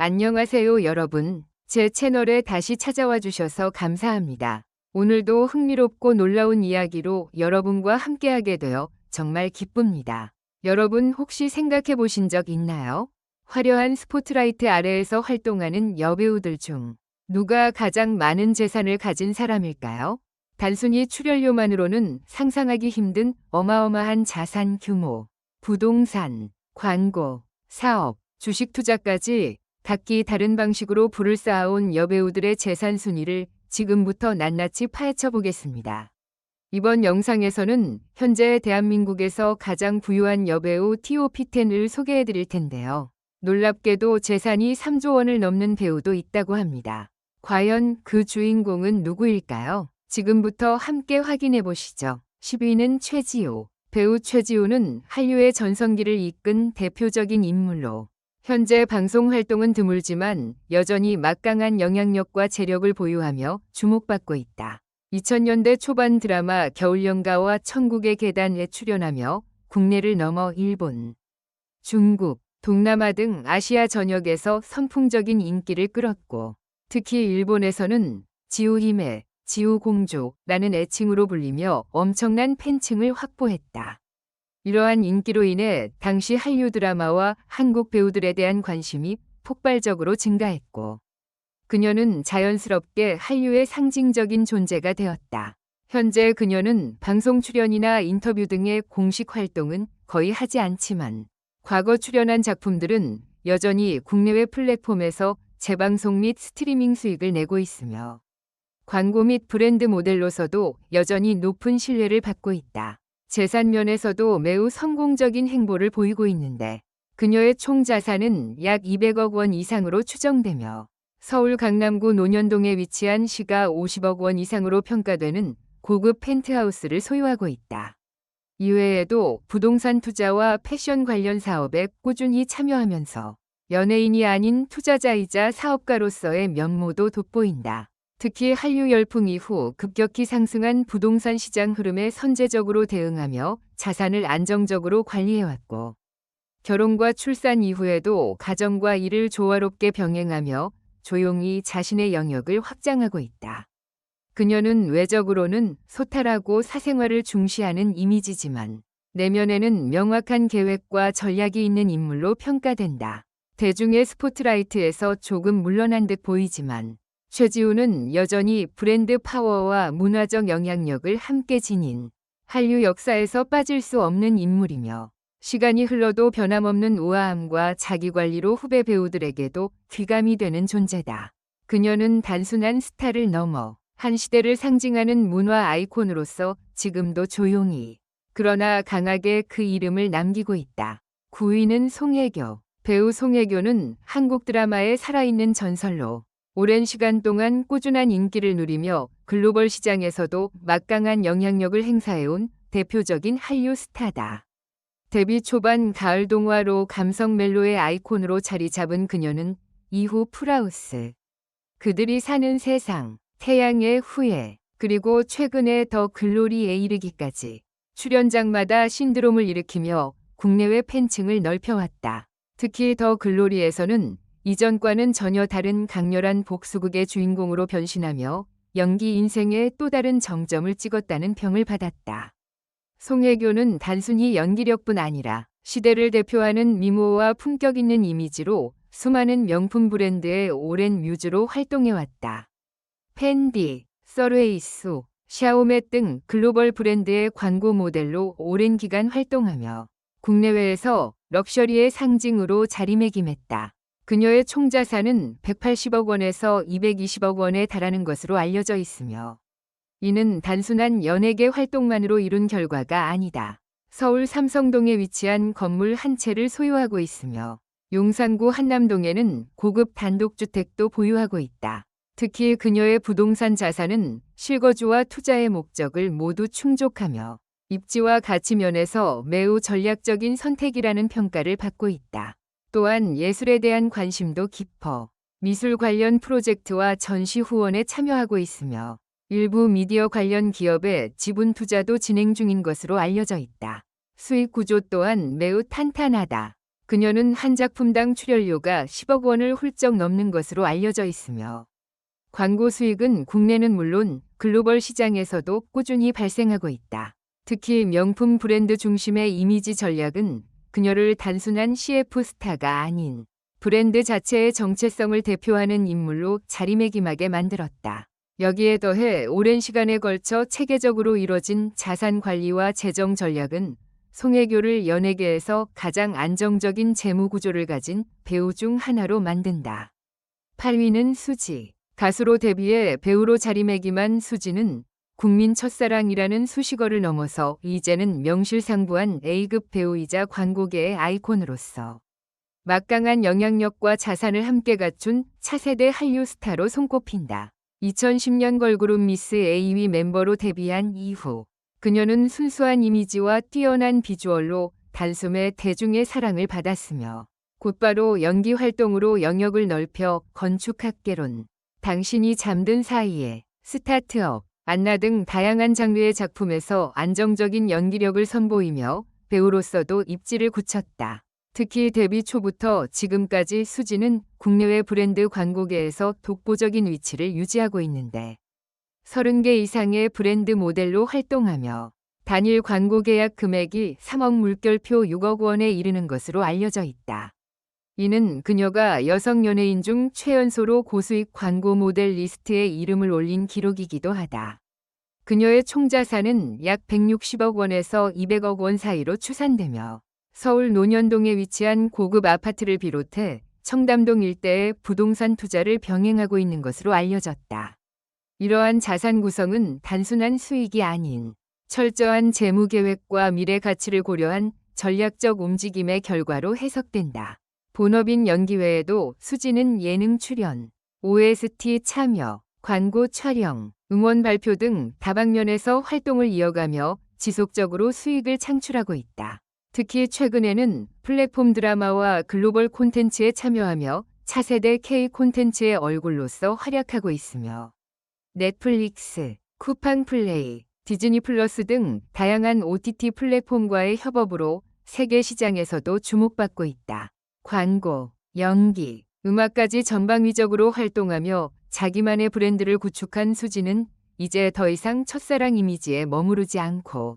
안녕하세요, 여러분. 제 채널에 다시 찾아와 주셔서 감사합니다. 오늘도 흥미롭고 놀라운 이야기로 여러분과 함께하게 되어 정말 기쁩니다. 여러분 혹시 생각해 보신 적 있나요? 화려한 스포트라이트 아래에서 활동하는 여배우들 중 누가 가장 많은 재산을 가진 사람일까요? 단순히 출연료만으로는 상상하기 힘든 어마어마한 자산 규모, 부동산, 광고, 사업, 주식 투자까지 각기 다른 방식으로 부를 쌓아온 여배우들의 재산 순위를 지금부터 낱낱이 파헤쳐 보겠습니다. 이번 영상에서는 현재 대한민국에서 가장 부유한 여배우 TOP10을 소개해 드릴 텐데요. 놀랍게도 재산이 3조 원을 넘는 배우도 있다고 합니다. 과연 그 주인공은 누구일까요? 지금부터 함께 확인해 보시죠. 10위는 최지우. 배우 최지우는 한류의 전성기를 이끈 대표적인 인물로 현재 방송 활동은 드물지만 여전히 막강한 영향력과 재력을 보유하며 주목받고 있다. 2000년대 초반 드라마 겨울연가와 천국의 계단에 출연하며 국내를 넘어 일본, 중국, 동남아 등 아시아 전역에서 선풍적인 인기를 끌었고 특히 일본에서는 지우히메, 지우공주라는 애칭으로 불리며 엄청난 팬층을 확보했다. 이러한 인기로 인해 당시 한류 드라마와 한국 배우들에 대한 관심이 폭발적으로 증가했고 그녀는 자연스럽게 한류의 상징적인 존재가 되었다. 현재 그녀는 방송 출연이나 인터뷰 등의 공식 활동은 거의 하지 않지만 과거 출연한 작품들은 여전히 국내외 플랫폼에서 재방송 및 스트리밍 수익을 내고 있으며 광고 및 브랜드 모델로서도 여전히 높은 신뢰를 받고 있다. 재산 면에서도 매우 성공적인 행보를 보이고 있는데 그녀의 총 자산은 약 200억 원 이상으로 추정되며 서울 강남구 논현동에 위치한 시가 50억 원 이상으로 평가되는 고급 펜트하우스를 소유하고 있다. 이외에도 부동산 투자와 패션 관련 사업에 꾸준히 참여하면서 연예인이 아닌 투자자이자 사업가로서의 면모도 돋보인다. 특히 한류 열풍 이후 급격히 상승한 부동산 시장 흐름에 선제적으로 대응하며 자산을 안정적으로 관리해왔고 결혼과 출산 이후에도 가정과 일을 조화롭게 병행하며 조용히 자신의 영역을 확장하고 있다. 그녀는 외적으로는 소탈하고 사생활을 중시하는 이미지지만 내면에는 명확한 계획과 전략이 있는 인물로 평가된다. 대중의 스포트라이트에서 조금 물러난 듯 보이지만 최지우는 여전히 브랜드 파워와 문화적 영향력을 함께 지닌 한류 역사에서 빠질 수 없는 인물이며 시간이 흘러도 변함없는 우아함과 자기관리로 후배 배우들에게도 귀감이 되는 존재다. 그녀는 단순한 스타를 넘어 한 시대를 상징하는 문화 아이콘으로서 지금도 조용히 그러나 강하게 그 이름을 남기고 있다. 9위는 송혜교. 배우 송혜교는 한국 드라마의 살아있는 전설로 오랜 시간 동안 꾸준한 인기를 누리며 글로벌 시장에서도 막강한 영향력을 행사해온 대표적인 한류 스타다. 데뷔 초반 가을 동화로 감성 멜로의 아이콘으로 자리 잡은 그녀는 이후 프라우스, 그들이 사는 세상, 태양의 후예, 그리고 최근에 더 글로리에 이르기까지 출연작마다 신드롬을 일으키며 국내외 팬층을 넓혀왔다. 특히 더 글로리에서는 이전과는 전혀 다른 강렬한 복수극의 주인공으로 변신하며 연기 인생의 또 다른 정점을 찍었다는 평을 받았다. 송혜교는 단순히 연기력뿐 아니라 시대를 대표하는 미모와 품격 있는 이미지로 수많은 명품 브랜드의 오랜 뮤즈로 활동해왔다. 펜디, 서레이수, 샤오메 등 글로벌 브랜드의 광고 모델로 오랜 기간 활동하며 국내외에서 럭셔리의 상징으로 자리매김했다. 그녀의 총 자산은 180억 원에서 220억 원에 달하는 것으로 알려져 있으며 이는 단순한 연예계 활동만으로 이룬 결과가 아니다. 서울 삼성동에 위치한 건물 한 채를 소유하고 있으며 용산구 한남동에는 고급 단독주택도 보유하고 있다. 특히 그녀의 부동산 자산은 실거주와 투자의 목적을 모두 충족하며 입지와 가치 면에서 매우 전략적인 선택이라는 평가를 받고 있다. 또한 예술에 대한 관심도 깊어 미술 관련 프로젝트와 전시 후원에 참여하고 있으며 일부 미디어 관련 기업의 지분 투자도 진행 중인 것으로 알려져 있다. 수익 구조 또한 매우 탄탄하다. 그녀는 한 작품당 출연료가 10억 원을 훌쩍 넘는 것으로 알려져 있으며 광고 수익은 국내는 물론 글로벌 시장에서도 꾸준히 발생하고 있다. 특히 명품 브랜드 중심의 이미지 전략은 그녀를 단순한 CF 스타가 아닌 브랜드 자체의 정체성을 대표하는 인물로 자리매김하게 만들었다. 여기에 더해 오랜 시간에 걸쳐 체계적으로 이뤄진 자산 관리와 재정 전략은 송혜교를 연예계에서 가장 안정적인 재무 구조를 가진 배우 중 하나로 만든다. 8위는 수지. 가수로 데뷔해 배우로 자리매김한 수지는 국민 첫사랑이라는 수식어를 넘어서 이제는 명실상부한 A급 배우이자 광고계의 아이콘으로서 막강한 영향력과 자산을 함께 갖춘 차세대 한류 스타로 손꼽힌다. 2010년 걸그룹 미스 A위 멤버로 데뷔한 이후 그녀는 순수한 이미지와 뛰어난 비주얼로 단숨에 대중의 사랑을 받았으며 곧바로 연기 활동으로 영역을 넓혀 건축학개론, 당신이 잠든 사이에, 스타트업, 안나 등 다양한 장르의 작품에서 안정적인 연기력을 선보이며 배우로서도 입지를 굳혔다. 특히 데뷔 초부터 지금까지 수지는 국내외 브랜드 광고계에서 독보적인 위치를 유지하고 있는데 30개 이상의 브랜드 모델로 활동하며 단일 광고 계약 금액이 3억 물결표 6억 원에 이르는 것으로 알려져 있다. 이는 그녀가 여성 연예인 중 최연소로 고수익 광고 모델 리스트에 이름을 올린 기록이기도 하다. 그녀의 총 자산은 약 160억 원에서 200억 원 사이로 추산되며 서울 논현동에 위치한 고급 아파트를 비롯해 청담동 일대의 부동산 투자를 병행하고 있는 것으로 알려졌다. 이러한 자산 구성은 단순한 수익이 아닌 철저한 재무 계획과 미래 가치를 고려한 전략적 움직임의 결과로 해석된다. 본업인 연기 외에도 수지는 예능 출연, OST 참여, 광고 촬영, 응원 발표 등 다방면에서 활동을 이어가며 지속적으로 수익을 창출하고 있다. 특히 최근에는 플랫폼 드라마와 글로벌 콘텐츠에 참여하며 차세대 K 콘텐츠의 얼굴로서 활약하고 있으며 넷플릭스, 쿠팡 플레이, 디즈니 플러스 등 다양한 OTT 플랫폼과의 협업으로 세계 시장에서도 주목받고 있다. 광고, 연기, 음악까지 전방위적으로 활동하며 자기만의 브랜드를 구축한 수지는 이제 더 이상 첫사랑 이미지에 머무르지 않고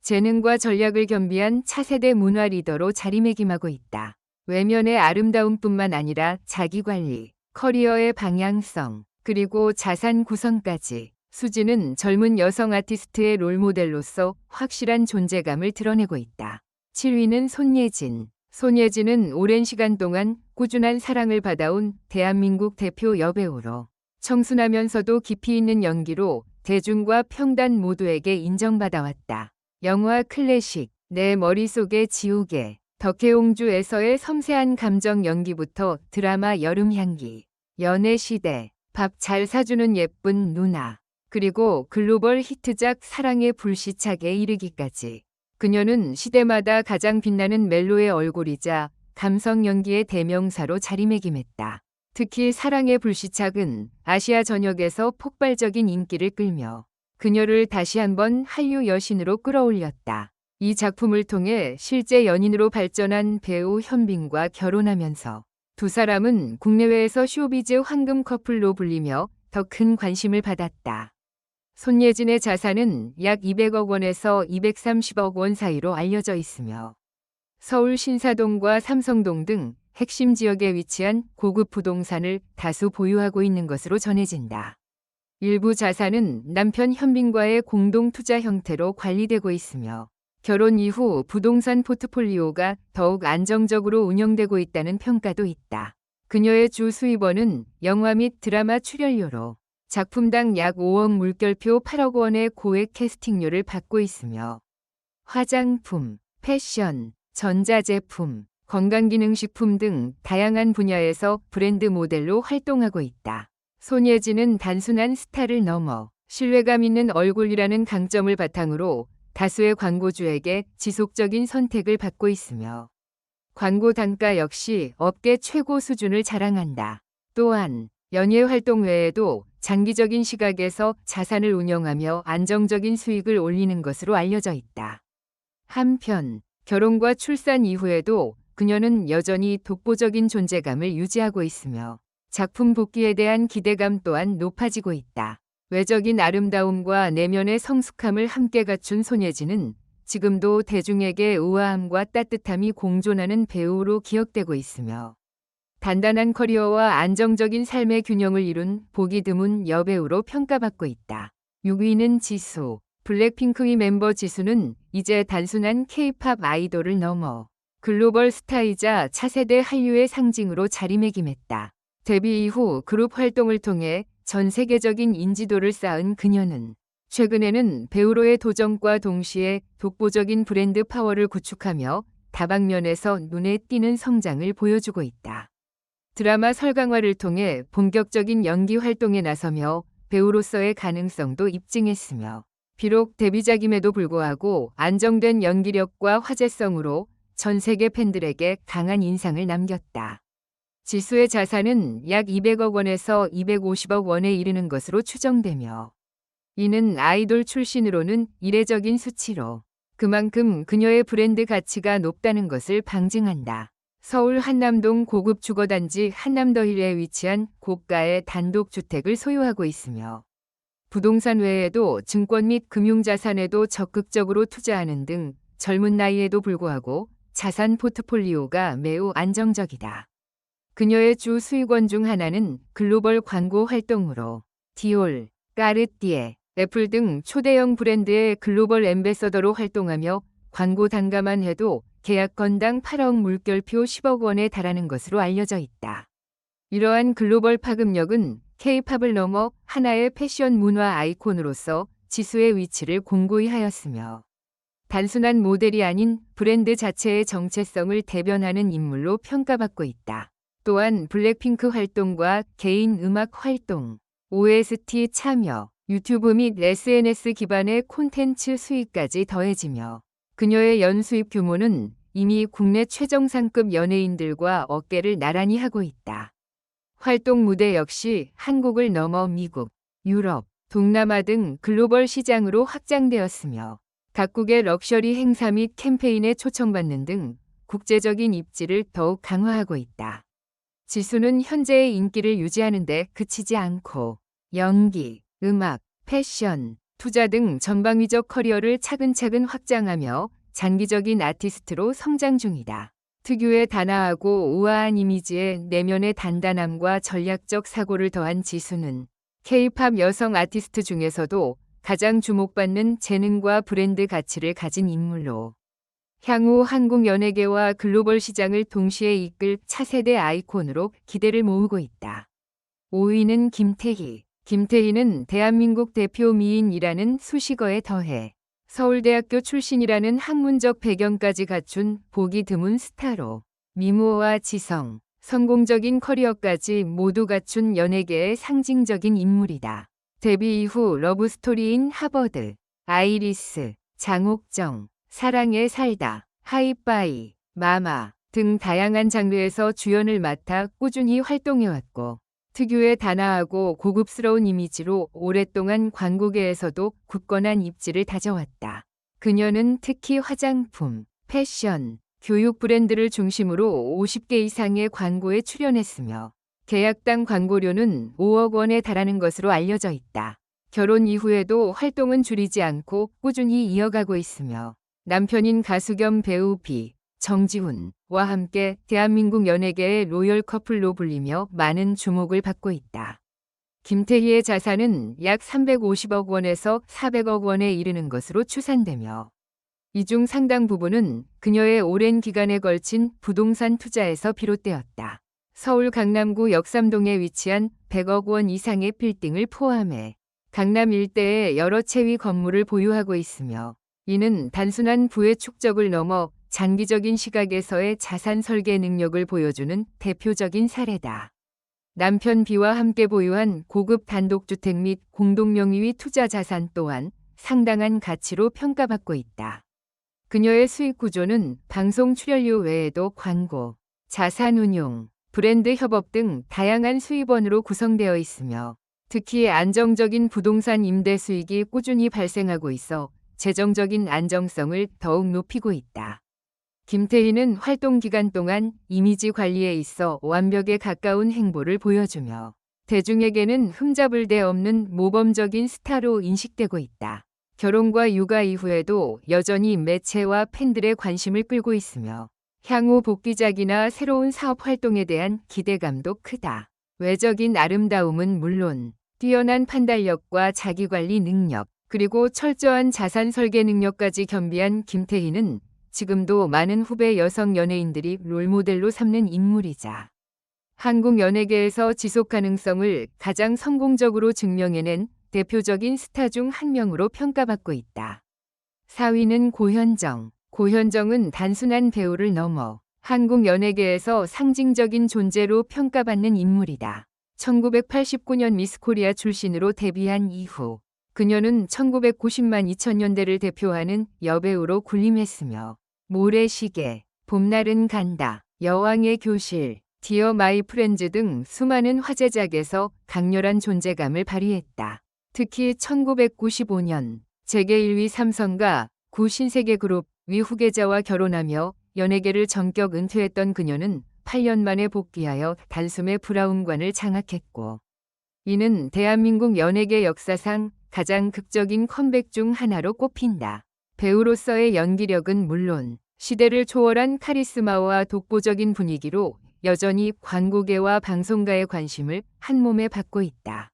재능과 전략을 겸비한 차세대 문화 리더로 자리매김하고 있다. 외면의 아름다움뿐만 아니라 자기관리, 커리어의 방향성, 그리고 자산 구성까지 수지는 젊은 여성 아티스트의 롤모델로서 확실한 존재감을 드러내고 있다. 7위는 손예진. 손예진은 오랜 시간 동안 꾸준한 사랑을 받아온 대한민국 대표 여배우로 청순하면서도 깊이 있는 연기로 대중과 평단 모두에게 인정받아왔다. 영화 클래식, 내 머릿속의 지우개, 덕혜옹주에서의 섬세한 감정 연기부터 드라마 여름향기, 연애시대, 밥 잘 사주는 예쁜 누나, 그리고 글로벌 히트작 사랑의 불시착에 이르기까지. 그녀는 시대마다 가장 빛나는 멜로의 얼굴이자 감성 연기의 대명사로 자리매김했다. 특히 사랑의 불시착은 아시아 전역에서 폭발적인 인기를 끌며 그녀를 다시 한번 한류 여신으로 끌어올렸다. 이 작품을 통해 실제 연인으로 발전한 배우 현빈과 결혼하면서 두 사람은 국내외에서 쇼비즈 황금 커플로 불리며 더 큰 관심을 받았다. 손예진의 자산은 약 200억 원에서 230억 원 사이로 알려져 있으며 서울 신사동과 삼성동 등 핵심 지역에 위치한 고급 부동산을 다수 보유하고 있는 것으로 전해진다. 일부 자산은 남편 현빈과의 공동 투자 형태로 관리되고 있으며 결혼 이후 부동산 포트폴리오가 더욱 안정적으로 운영되고 있다는 평가도 있다. 그녀의 주 수입원은 영화 및 드라마 출연료로 작품당 약 5억 물결표 8억 원의 고액 캐스팅료를 받고 있으며 화장품, 패션, 전자제품, 건강기능식품 등 다양한 분야에서 브랜드 모델로 활동하고 있다. 손예진은 단순한 스타를 넘어 신뢰감 있는 얼굴이라는 강점을 바탕으로 다수의 광고주에게 지속적인 선택을 받고 있으며 광고 단가 역시 업계 최고 수준을 자랑한다. 또한 연예 활동 외에도 장기적인 시각에서 자산을 운영하며 안정적인 수익을 올리는 것으로 알려져 있다. 한편 결혼과 출산 이후에도 그녀는 여전히 독보적인 존재감을 유지하고 있으며 작품 복귀에 대한 기대감 또한 높아지고 있다. 외적인 아름다움과 내면의 성숙함을 함께 갖춘 손예진은 지금도 대중에게 우아함과 따뜻함이 공존하는 배우로 기억되고 있으며 단단한 커리어와 안정적인 삶의 균형을 이룬 보기 드문 여배우로 평가받고 있다. 6위는 지수. 블랙핑크의 멤버 지수는 이제 단순한 케이팝 아이돌을 넘어 글로벌 스타이자 차세대 한류의 상징으로 자리매김했다. 데뷔 이후 그룹 활동을 통해 전 세계적인 인지도를 쌓은 그녀는 최근에는 배우로의 도전과 동시에 독보적인 브랜드 파워를 구축하며 다방면에서 눈에 띄는 성장을 보여주고 있다. 드라마 설강화를 통해 본격적인 연기 활동에 나서며 배우로서의 가능성도 입증했으며 비록 데뷔작임에도 불구하고 안정된 연기력과 화제성으로 전 세계 팬들에게 강한 인상을 남겼다. 지수의 자산은 약 200억 원에서 250억 원에 이르는 것으로 추정되며 이는 아이돌 출신으로는 이례적인 수치로 그만큼 그녀의 브랜드 가치가 높다는 것을 방증한다. 서울 한남동 고급 주거단지 한남더힐에 위치한 고가의 단독주택을 소유하고 있으며 부동산 외에도 증권 및 금융자산에도 적극적으로 투자하는 등 젊은 나이에도 불구하고 자산 포트폴리오가 매우 안정적이다. 그녀의 주 수익원 중 하나는 글로벌 광고 활동으로 디올, 까르띠에, 애플 등 초대형 브랜드의 글로벌 엠베서더로 활동하며 광고 단가만 해도 계약 건당 8억 물결표 10억 원에 달하는 것으로 알려져 있다. 이러한 글로벌 파급력은 K-팝을 넘어 하나의 패션 문화 아이콘으로서 지수의 위치를 공고히 하였으며 단순한 모델이 아닌 브랜드 자체의 정체성을 대변하는 인물로 평가받고 있다. 또한 블랙핑크 활동과 개인 음악 활동, OST 참여, 유튜브 및 SNS 기반의 콘텐츠 수익까지 더해지며 그녀의 연수입 규모는 이미 국내 최정상급 연예인들과 어깨를 나란히 하고 있다. 활동 무대 역시 한국을 넘어 미국, 유럽, 동남아 등 글로벌 시장으로 확장되었으며 각국의 럭셔리 행사 및 캠페인에 초청받는 등 국제적인 입지를 더욱 강화하고 있다. 지수는 현재의 인기를 유지하는 데 그치지 않고 연기, 음악, 패션, 투자 등 전방위적 커리어를 차근차근 확장하며 장기적인 아티스트로 성장 중이다. 특유의 단아하고 우아한 이미지에 내면의 단단함과 전략적 사고를 더한 지수는 K-팝 여성 아티스트 중에서도 가장 주목받는 재능과 브랜드 가치를 가진 인물로 향후 한국 연예계와 글로벌 시장을 동시에 이끌 차세대 아이콘으로 기대를 모으고 있다. 5위는 김태희. 김태희는 대한민국 대표 미인이라는 수식어에 더해 서울대학교 출신이라는 학문적 배경까지 갖춘 보기 드문 스타로 미모와 지성, 성공적인 커리어까지 모두 갖춘 연예계의 상징적인 인물이다. 데뷔 이후 러브스토리인 하버드, 아이리스, 장옥정, 사랑에 살다, 하이파이, 마마 등 다양한 장르에서 주연을 맡아 꾸준히 활동해왔고 특유의 단아하고 고급스러운 이미지로 오랫동안 광고계에서도 굳건한 입지를 다져왔다. 그녀는 특히 화장품, 패션, 교육 브랜드를 중심으로 50개 이상의 광고에 출연했으며 계약당 광고료는 5억 원에 달하는 것으로 알려져 있다. 결혼 이후에도 활동은 줄이지 않고 꾸준히 이어가고 있으며 남편인 가수 겸 배우 비, 정지훈과 함께 대한민국 연예계의 로열 커플로 불리며 많은 주목을 받고 있다. 김태희의 자산은 약 350억 원에서 400억 원에 이르는 것으로 추산되며 이 중 상당 부분은 그녀의 오랜 기간에 걸친 부동산 투자에서 비롯되었다. 서울 강남구 역삼동에 위치한 100억 원 이상의 빌딩을 포함해 강남 일대에 여러 채위 건물을 보유하고 있으며 이는 단순한 부의 축적을 넘어 장기적인 시각에서의 자산 설계 능력을 보여주는 대표적인 사례다. 남편 비와 함께 보유한 고급 단독주택 및 공동명의위 투자 자산 또한 상당한 가치로 평가받고 있다. 그녀의 수익 구조는 방송 출연료 외에도 광고, 자산 운용, 브랜드 협업 등 다양한 수입원으로 구성되어 있으며 특히 안정적인 부동산 임대 수익이 꾸준히 발생하고 있어 재정적인 안정성을 더욱 높이고 있다. 김태희는 활동 기간 동안 이미지 관리에 있어 완벽에 가까운 행보를 보여주며 대중에게는 흠잡을 데 없는 모범적인 스타로 인식되고 있다. 결혼과 육아 이후에도 여전히 매체와 팬들의 관심을 끌고 있으며 향후 복귀작이나 새로운 사업 활동에 대한 기대감도 크다. 외적인 아름다움은 물론 뛰어난 판단력과 자기관리 능력, 그리고 철저한 자산 설계 능력까지 겸비한 김태희는 지금도 많은 후배 여성 연예인들이 롤모델로 삼는 인물이자 한국 연예계에서 지속 가능성을 가장 성공적으로 증명해낸 대표적인 스타 중 한 명으로 평가받고 있다. 4위는 고현정. 고현정은 단순한 배우를 넘어 한국 연예계에서 상징적인 존재로 평가받는 인물이다. 1989년 미스 코리아 출신으로 데뷔한 이후 그녀는 1990만 2000년대를 대표하는 여배우로 군림했으며 모래시계, 봄날은 간다, 여왕의 교실, 디어 마이 프렌즈 등 수많은 화제작에서 강렬한 존재감을 발휘했다. 특히 1995년 재계 1위 삼성과 구 신세계그룹 위 후계자와 결혼하며 연예계를 전격 은퇴했던 그녀는 8년 만에 복귀하여 단숨에 브라운관을 장악했고 이는 대한민국 연예계 역사상 가장 극적인 컴백 중 하나로 꼽힌다. 배우로서의 연기력은 물론 시대를 초월한 카리스마와 독보적인 분위기로 여전히 광고계와 방송가의 관심을 한 몸에 받고 있다.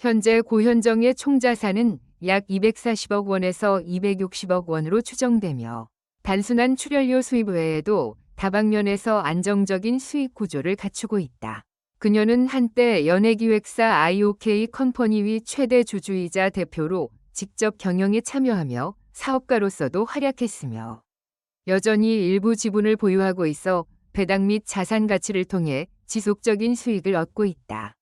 현재 고현정의 총자산은 약 240억 원에서 260억 원으로 추정되며 단순한 출연료 수입 외에도 다방면에서 안정적인 수익 구조를 갖추고 있다. 그녀는 한때 연예기획사 IOK 컴퍼니위 최대 주주이자 대표로 직접 경영에 참여하며 사업가로서도 활약했으며 여전히 일부 지분을 보유하고 있어 배당 및 자산 가치를 통해 지속적인 수익을 얻고 있다.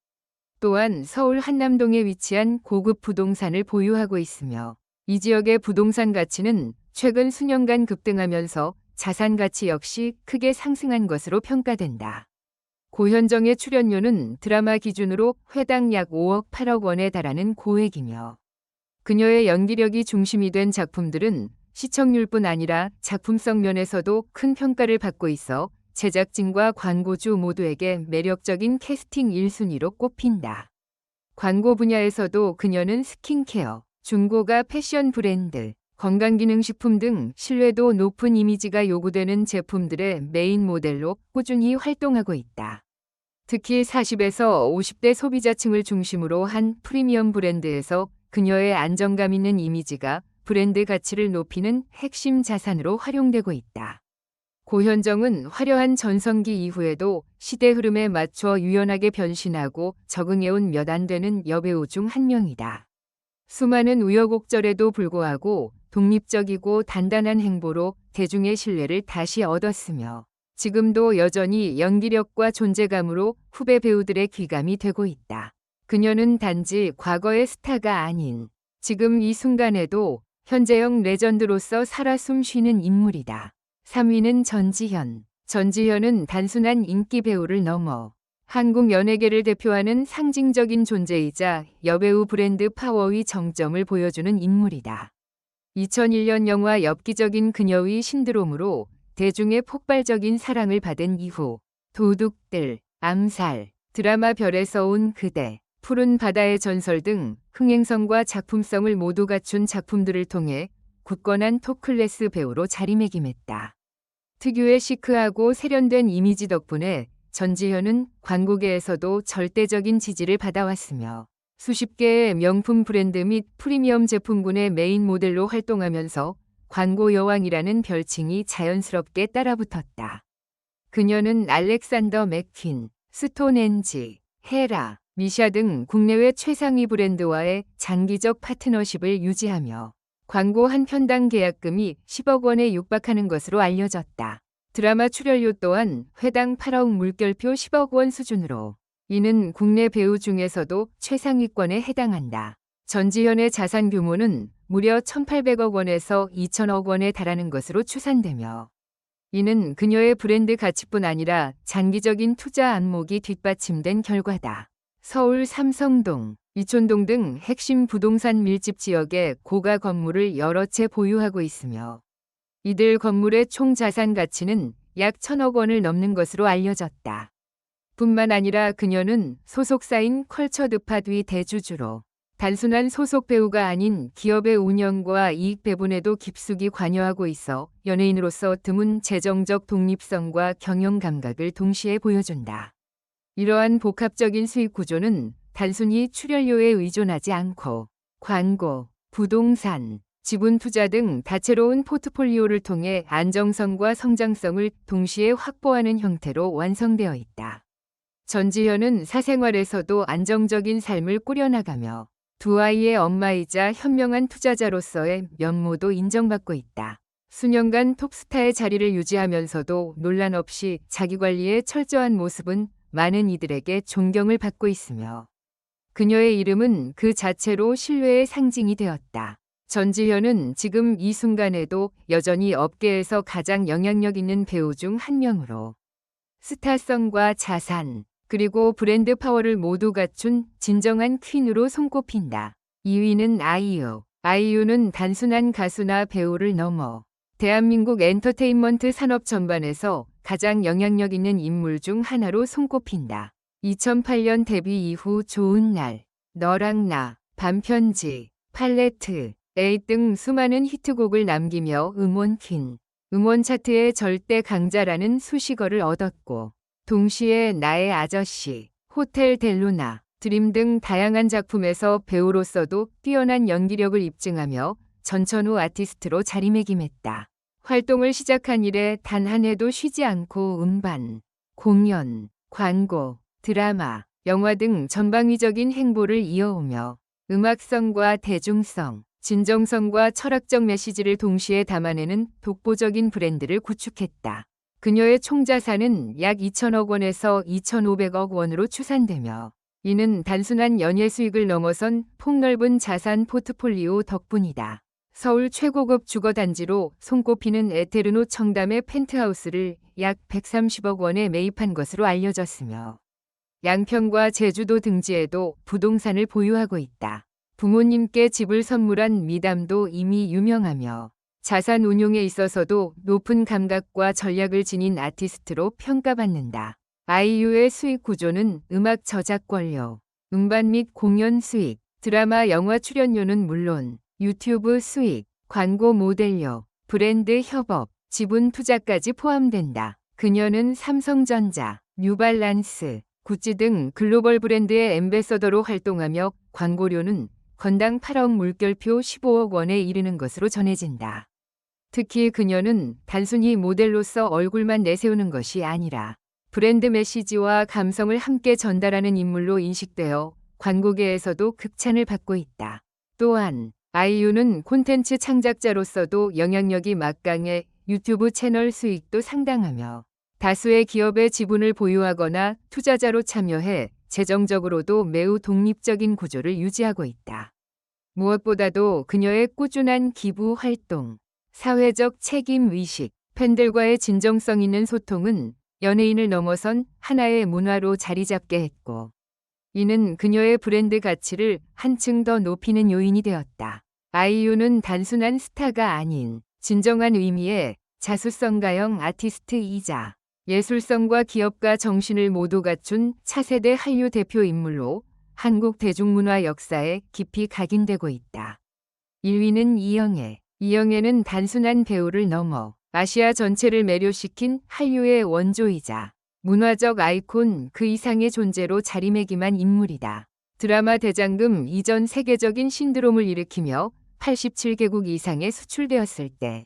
또한 서울 한남동에 위치한 고급 부동산을 보유하고 있으며 이 지역의 부동산 가치는 최근 수년간 급등하면서 자산 가치 역시 크게 상승한 것으로 평가된다. 고현정의 출연료는 드라마 기준으로 회당 약 5억 8억 원에 달하는 고액이며 그녀의 연기력이 중심이 된 작품들은 시청률뿐 아니라 작품성 면에서도 큰 평가를 받고 있어 제작진과 광고주 모두에게 매력적인 캐스팅 1순위로 꼽힌다. 광고 분야에서도 그녀는 스킨케어, 중고가 패션 브랜드, 건강기능식품 등 신뢰도 높은 이미지가 요구되는 제품들의 메인 모델로 꾸준히 활동하고 있다. 특히 40에서 50대 소비자층을 중심으로 한 프리미엄 브랜드에서 그녀의 안정감 있는 이미지가 브랜드 가치를 높이는 핵심 자산으로 활용되고 있다. 고현정은 화려한 전성기 이후에도 시대 흐름에 맞춰 유연하게 변신하고 적응해온 몇 안 되는 여배우 중 한 명이다. 수많은 우여곡절에도 불구하고 독립적이고 단단한 행보로 대중의 신뢰를 다시 얻었으며 지금도 여전히 연기력과 존재감으로 후배 배우들의 귀감이 되고 있다. 그녀는 단지 과거의 스타가 아닌 지금 이 순간에도 현재형 레전드로서 살아 숨쉬는 인물이다. 3위는 전지현. 전지현은 단순한 인기 배우를 넘어 한국 연예계를 대표하는 상징적인 존재이자 여배우 브랜드 파워의 정점을 보여주는 인물이다. 2001년 영화 엽기적인 그녀의 신드롬으로 대중의 폭발적인 사랑을 받은 이후 도둑들, 암살, 드라마 별에서 온 그대, 푸른 바다의 전설 등 흥행성과 작품성을 모두 갖춘 작품들을 통해 굳건한 토클래스 배우로 자리매김했다. 특유의 시크하고 세련된 이미지 덕분에 전지현은 광고계에서도 절대적인 지지를 받아왔으며 수십 개의 명품 브랜드 및 프리미엄 제품군의 메인 모델로 활동하면서 광고 여왕이라는 별칭이 자연스럽게 따라붙었다. 그녀는 알렉산더 맥퀸, 스톤엔지, 헤라, 미샤 등 국내외 최상위 브랜드와의 장기적 파트너십을 유지하며 광고 한 편당 계약금이 10억 원에 육박하는 것으로 알려졌다. 드라마 출연료 또한 회당 8억 물결표 10억 원 수준으로 이는 국내 배우 중에서도 최상위권에 해당한다. 전지현의 자산 규모는 무려 1,800억 원에서 2천억 원에 달하는 것으로 추산되며 이는 그녀의 브랜드 가치뿐 아니라 장기적인 투자 안목이 뒷받침된 결과다. 서울 삼성동, 이촌동 등 핵심 부동산 밀집 지역에 고가 건물을 여러 채 보유하고 있으며 이들 건물의 총 자산 가치는 약 천억 원을 넘는 것으로 알려졌다. 뿐만 아니라 그녀는 소속사인 컬처드파드의 대주주로 단순한 소속 배우가 아닌 기업의 운영과 이익 배분에도 깊숙이 관여하고 있어 연예인으로서 드문 재정적 독립성과 경영 감각을 동시에 보여준다. 이러한 복합적인 수익 구조는 단순히 출연료에 의존하지 않고 광고, 부동산, 지분 투자 등 다채로운 포트폴리오를 통해 안정성과 성장성을 동시에 확보하는 형태로 완성되어 있다. 전지현은 사생활에서도 안정적인 삶을 꾸려나가며 두 아이의 엄마이자 현명한 투자자로서의 면모도 인정받고 있다. 수년간 톱스타의 자리를 유지하면서도 논란 없이 자기 관리에 철저한 모습은 많은 이들에게 존경을 받고 있으며 그녀의 이름은 그 자체로 신뢰의 상징이 되었다. 전지현은 지금 이 순간에도 여전히 업계에서 가장 영향력 있는 배우 중 한 명으로 스타성과 자산, 그리고 브랜드 파워를 모두 갖춘 진정한 퀸으로 손꼽힌다. 2위는 아이유. 아이유는 단순한 가수나 배우를 넘어 대한민국 엔터테인먼트 산업 전반에서 가장 영향력 있는 인물 중 하나로 손꼽힌다. 2008년 데뷔 이후 좋은 날, 너랑 나, 반편지, 팔레트, 에이 등 수많은 히트곡을 남기며 음원 퀸, 음원 차트의 절대 강자라는 수식어를 얻었고 동시에 나의 아저씨, 호텔 델루나, 드림 등 다양한 작품에서 배우로서도 뛰어난 연기력을 입증하며 전천후 아티스트로 자리매김했다. 활동을 시작한 이래 단 한 해도 쉬지 않고 음반, 공연, 광고, 드라마, 영화 등 전방위적인 행보를 이어오며 음악성과 대중성, 진정성과 철학적 메시지를 동시에 담아내는 독보적인 브랜드를 구축했다. 그녀의 총자산은 약 2천억 원에서 2,500억 원으로 추산되며 이는 단순한 연예 수익을 넘어선 폭넓은 자산 포트폴리오 덕분이다. 서울 최고급 주거단지로 손꼽히는 에테르노 청담의 펜트하우스를 약 130억 원에 매입한 것으로 알려졌으며 양평과 제주도 등지에도 부동산을 보유하고 있다. 부모님께 집을 선물한 미담도 이미 유명하며 자산 운용에 있어서도 높은 감각과 전략을 지닌 아티스트로 평가받는다. 아이유의 수익 구조는 음악 저작권료, 음반 및 공연 수익, 드라마 영화 출연료는 물론 유튜브 수익, 광고 모델료, 브랜드 협업, 지분 투자까지 포함된다. 그녀는 삼성전자, 뉴발란스, 구찌 등 글로벌 브랜드의 엠베서더로 활동하며 광고료는 건당 8억 물결표 15억 원에 이르는 것으로 전해진다. 특히 그녀는 단순히 모델로서 얼굴만 내세우는 것이 아니라 브랜드 메시지와 감성을 함께 전달하는 인물로 인식되어 광고계에서도 극찬을 받고 있다. 또한 아이유는 콘텐츠 창작자로서도 영향력이 막강해 유튜브 채널 수익도 상당하며 다수의 기업의 지분을 보유하거나 투자자로 참여해 재정적으로도 매우 독립적인 구조를 유지하고 있다. 무엇보다도 그녀의 꾸준한 기부 활동, 사회적 책임 의식, 팬들과의 진정성 있는 소통은 연예인을 넘어선 하나의 문화로 자리 잡게 했고, 이는 그녀의 브랜드 가치를 한층 더 높이는 요인이 되었다. 아이유는 단순한 스타가 아닌 진정한 의미의 자수성가형 아티스트이자 예술성과 기업가 정신을 모두 갖춘 차세대 한류 대표 인물로 한국 대중문화 역사에 깊이 각인되고 있다. 1위는 이영애. 이영애는 단순한 배우를 넘어 아시아 전체를 매료시킨 한류의 원조이자 문화적 아이콘 그 이상의 존재로 자리매김한 인물이다. 드라마 대장금 이전 세계적인 신드롬을 일으키며 87개국 이상에 수출되었을 때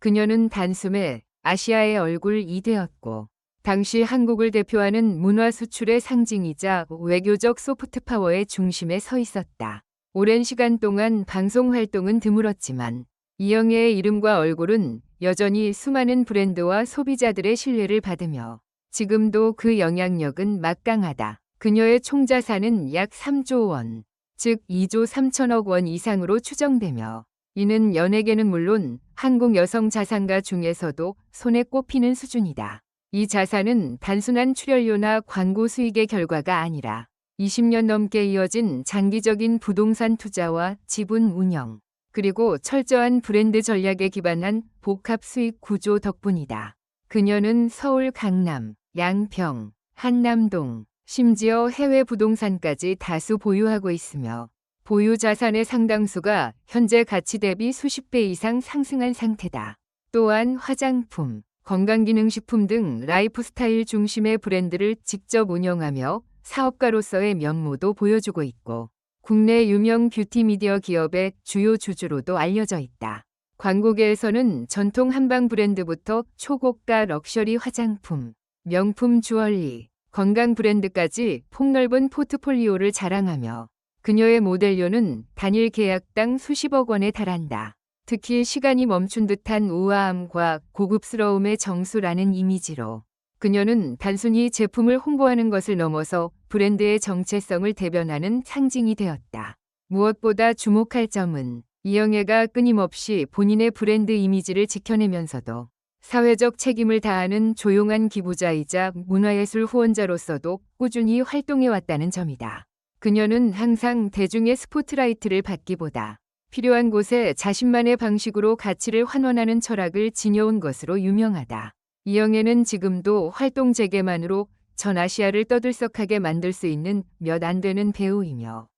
그녀는 단숨에 아시아의 얼굴 2대였고 당시 한국을 대표하는 문화 수출의 상징이자 외교적 소프트 파워의 중심에 서 있었다. 오랜 시간 동안 방송 활동은 드물었지만 이영애의 이름과 얼굴은 여전히 수많은 브랜드와 소비자들의 신뢰를 받으며 지금도 그 영향력은 막강하다. 그녀의 총자산은 약 3조 원, 즉 2조 3천억 원 이상으로 추정되며 이는 연예계는 물론 한국 여성 자산가 중에서도 손에 꼽히는 수준이다. 이 자산은 단순한 출연료나 광고 수익의 결과가 아니라 20년 넘게 이어진 장기적인 부동산 투자와 지분 운영, 그리고 철저한 브랜드 전략에 기반한 복합 수익 구조 덕분이다. 그녀는 서울 강남, 양평, 한남동, 심지어 해외 부동산까지 다수 보유하고 있으며 보유 자산의 상당수가 현재 가치 대비 수십 배 이상 상승한 상태다. 또한 화장품, 건강기능식품 등 라이프스타일 중심의 브랜드를 직접 운영하며 사업가로서의 면모도 보여주고 있고 국내 유명 뷰티 미디어 기업의 주요 주주로도 알려져 있다. 광고계에서는 전통 한방 브랜드부터 초고가 럭셔리 화장품, 명품 주얼리, 건강 브랜드까지 폭넓은 포트폴리오를 자랑하며 그녀의 모델료는 단일 계약당 수십억 원에 달한다. 특히 시간이 멈춘 듯한 우아함과 고급스러움의 정수라는 이미지로 그녀는 단순히 제품을 홍보하는 것을 넘어서 브랜드의 정체성을 대변하는 상징이 되었다. 무엇보다 주목할 점은 이영애가 끊임없이 본인의 브랜드 이미지를 지켜내면서도 사회적 책임을 다하는 조용한 기부자이자 문화예술 후원자로서도 꾸준히 활동해왔다는 점이다. 그녀는 항상 대중의 스포트라이트를 받기보다 필요한 곳에 자신만의 방식으로 가치를 환원하는 철학을 지녀온 것으로 유명하다. 이영애는 지금도 활동 재개만으로 전 아시아를 떠들썩하게 만들 수 있는 몇 안 되는 배우이며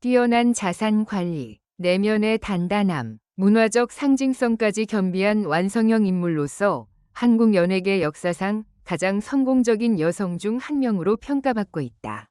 뛰어난 자산 관리, 내면의 단단함, 문화적 상징성까지 겸비한 완성형 인물로서 한국 연예계 역사상 가장 성공적인 여성 중 한 명으로 평가받고 있다.